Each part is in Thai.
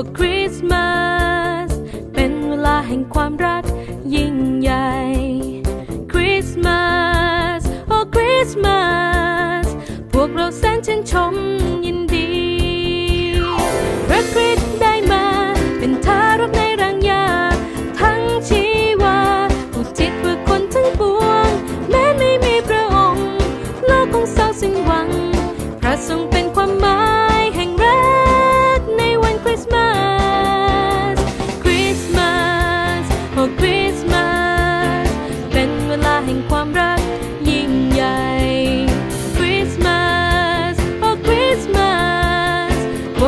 อคริสต์มาสเป็นเวลาแห่งความรักยิ่งใหญ่คริสต์มาสโอ้คริสต์มาสพวกเราแสนชื่นชมยินดีพระคริสต์ได้มาเป็นทารกในรังยา ทั้งชีวาอุทิศเพื่อคนทั้งปวง แม้ไม่มีพระองค์ โลกคงเศร้าสิ้นหวัง พระทรงเป็นความหมาย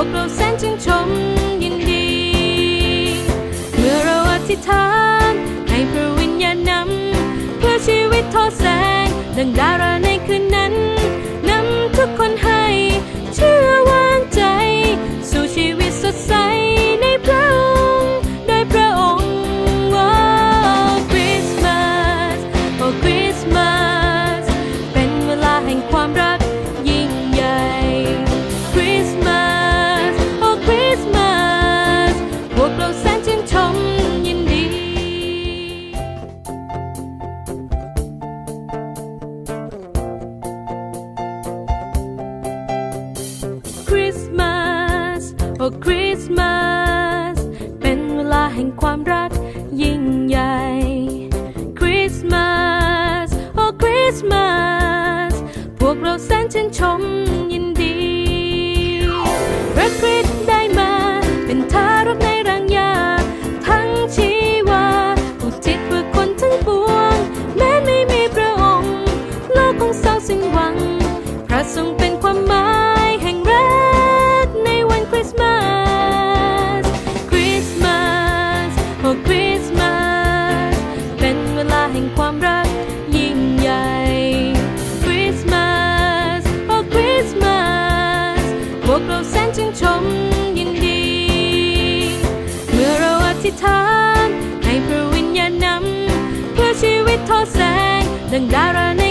กเราแสนจึงชมยินดี เมื่อเราอธิษฐานให้พระวิญญาณนำเพื่อชีวิตทอดแสงดังดารา คริสต์มาส เป็นเวลาแห่งความรักยิ่งใหญ่ คริสต์มาส โอ้คริสต์มาส พวกเราแสนชื่นชมยินดี พระคริสต์ได้มา เป็นทารกในรังยา ทั้งชีวาอุทิศเพื่อคนทั้งปวง แม้ไม่มีพระองค์ โลกคงเศร้าสิ้นหวัง พระทรงเป็น ทาง ให้พระวิญญาณนำเพื่อชีวิตทอดแสงดังดาราใน